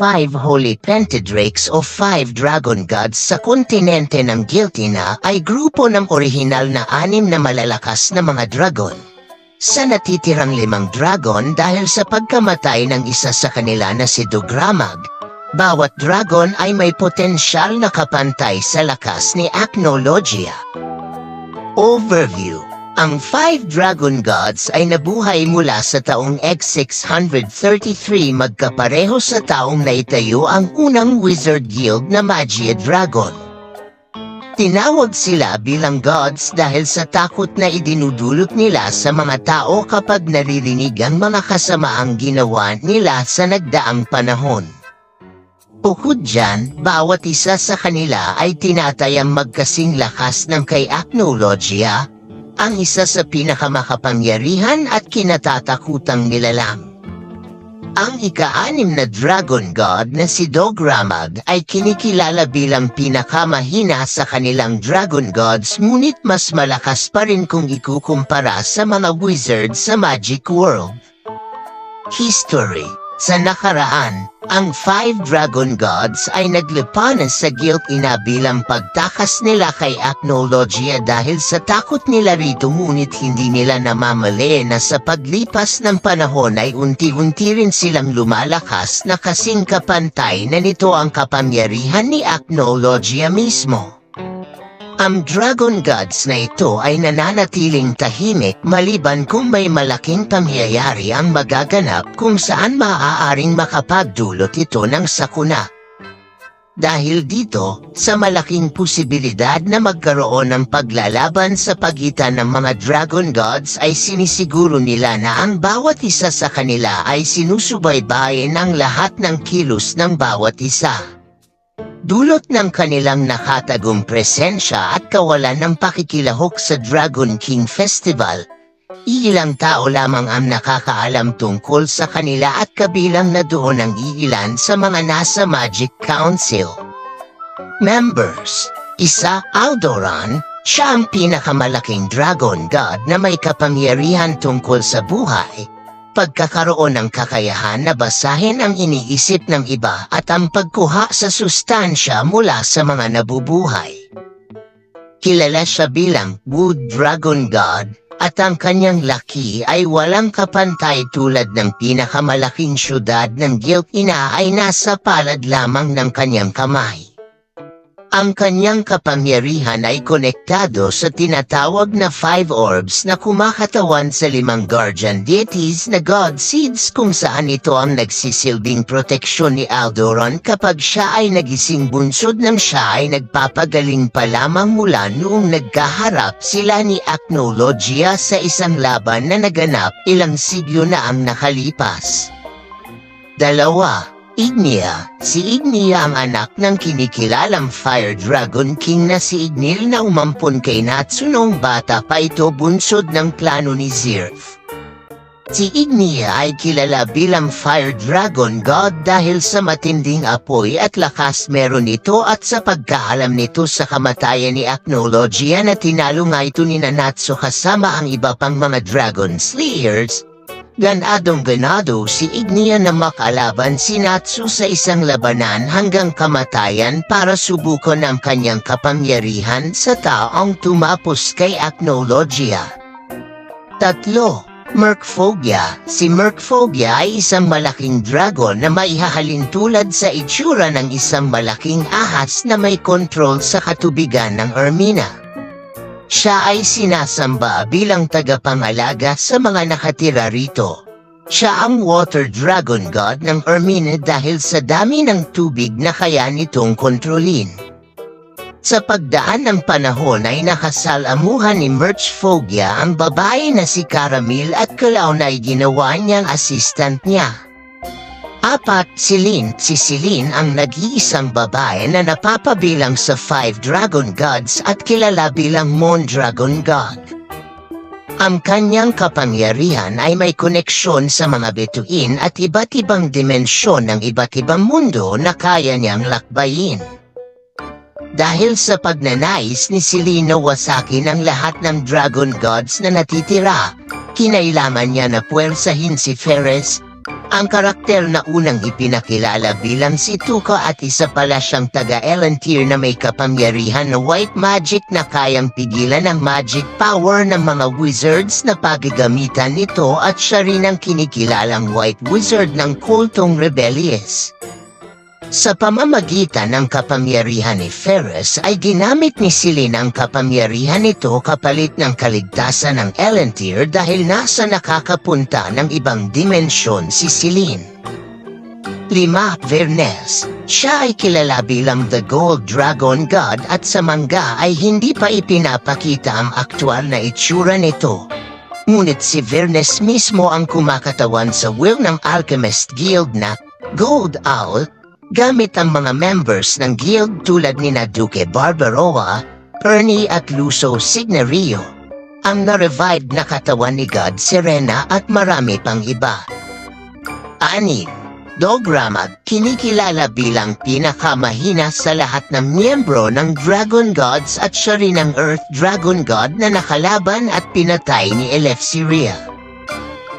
five holy pentadrakes o five dragon gods sa kontinente ng Giltina ay grupo ng orihinal na anim na malalakas na mga dragon. Sa natitirang limang dragon dahil sa pagkamatay ng isa sa kanila na si Dugramag, bawat dragon ay may potensyal na kapantay sa lakas ni Acnologia. Overview Ang five dragon gods ay nabuhay mula sa taong X633 magkapareho sa taong naitayo ang unang wizard guild na Magia Dragon. Tinawag sila bilang gods dahil sa takot na idinudulot nila sa mga tao kapag naririnig ang mga kasamaang ginawa nila sa nagdaang panahon. Bukod dyan, bawat isa sa kanila ay tinatayang magkasing lakas ng kay Acnologia, ang isa sa pinakamakapangyarihan at kinatatakutang nilalang. Ang ika-anim na dragon god na si Dogramag ay kinikilala bilang pinakamahina sa kanilang dragon gods ngunit mas malakas pa rin kung ikukumpara sa mga wizard sa Magic World. History Sa nakaraan, ang five dragon gods ay naglipanas sa guilt ina bilang pagtakas nila kay Acnologia dahil sa takot nila rito ngunit hindi nila namamali na sa paglipas ng panahon ay unti-unti rin silang lumalakas na kasing kapantay na nito ang kapangyarihan ni Acnologia mismo. Ang dragon gods na ito ay nananatiling tahimik maliban kung may malaking pangyayari ang magaganap kung saan maaaring makapagdulot ito ng sakuna. Dahil dito, sa malaking posibilidad na magkaroon ng paglalaban sa pagitan ng mga dragon gods ay sinisiguro nila na ang bawat isa sa kanila ay sinusubaybayin ang lahat ng kilos ng bawat isa. Dulot ng kanilang nakatagong presensya at kawalan ng pakikilahok sa Dragon King Festival, iilang tao lamang ang nakakaalam tungkol sa kanila at kabilang na doon ang iilan sa mga nasa Magic Council. Members, isa Aldoran, siya ang pinakamalaking dragon god na may kapangyarihan tungkol sa buhay, pagkakaroon ng kakayahan na basahin ang iniisip ng iba at ang pagkuha sa sustansya mula sa mga nabubuhay. Kilala siya bilang Wood Dragon God at ang kanyang laki ay walang kapantay tulad ng pinakamalaking syudad ng Gilpina ay nasa palad lamang ng kanyang kamay. Ang kanyang kapangyarihan ay konektado sa tinatawag na five orbs na kumakatawan sa limang guardian deities na god seeds kung saan ito ang nagsisilbing proteksyon ni Aldoron kapag siya ay nagising bunsod ng siya ay nagpapagaling pa lamang mula noong nagkaharap sila ni Acnologia sa isang laban na naganap ilang siglo na ang nakalipas. Dalawa, Ignia. Si Ignia ang anak ng kinikilalang Fire Dragon King na si Ignil na umampon kay Natsu noong bata pa ito bunsod ng plano ni Zirf. Si Ignia ay kilala bilang Fire Dragon God dahil sa matinding apoy at lakas meron ito at sa pagkaalam nito sa kamatayan ni Acnologia na tinalo nga ito ni Nanatsu kasama ang iba pang mga Dragon Slayers, Ganadong ganado si Ignia na makalaban si Natsu sa isang labanan hanggang kamatayan para subukan ang kanyang kapangyarihan sa taong tumapos kay Acnologia. Tatlo, Merkfogia. Si Merkfogia ay isang malaking dragon na maihahalin tulad sa itsura ng isang malaking ahas na may kontrol sa katubigan ng Ermina. Siya ay sinasamba bilang tagapangalaga sa mga nakatira rito. Siya ang water dragon god ng Ermine dahil sa dami ng tubig na kaya nitong kontrolin. Sa pagdaan ng panahon ay nakasalamuhan ni Merch Fogia ang babae na si Caramel at kalaon ay ginawa niyang assistant niya. Apat, si Lin. Si Celine ang nag-iisang babae na napapabilang sa Five Dragon Gods at kilala bilang Moon Dragon God. Ang kanyang kapangyarihan ay may koneksyon sa mga bituin at iba't ibang dimensyon ng iba't ibang mundo na kaya niyang lakbayin. Dahil sa pagnanais ni Celine na wasakin ang lahat ng Dragon Gods na natitira, kinailangan niya na puwersahin si Ferris, Ang karakter na unang ipinakilala bilang si Tuko at isa pala siyang taga-Elantir na may kapangyarihan na white magic na kayang pigilan ang magic power ng mga wizards na pagagamitan nito at siya rin ang kinikilalang white wizard ng kultong rebellious. Sa pamamagitan ng kapangyarihan ni Ferris ay ginamit ni Celine ang kapangyarihan nito kapalit ng kaligtasan ng Elantir dahil nasa nakakapunta ng ibang dimensyon si Celine. Lima, Vernes. Siya ay kilala bilang The Gold Dragon God at sa manga ay hindi pa ipinapakita ang aktual na itsura nito. Ngunit si Vernes mismo ang kumakatawan sa will ng Alchemist Guild na Gold Owl gamit ang mga members ng guild tulad ni na Duque Barbaroa, Ernie at Luso Signario, ang na-revived na katawan ni God Serena at marami pang iba. Anim, Dograma, kinikilala bilang pinakamahina sa lahat ng miyembro ng Dragon Gods at siya rin ang Earth Dragon God na nakalaban at pinatay ni Elefsiria.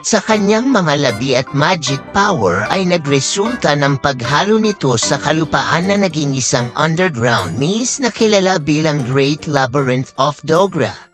Sa kanyang mga labi at magic power ay nagresulta ng paghalo nito sa kalupaan na naging isang underground maze na kilala bilang Great Labyrinth of Dogra.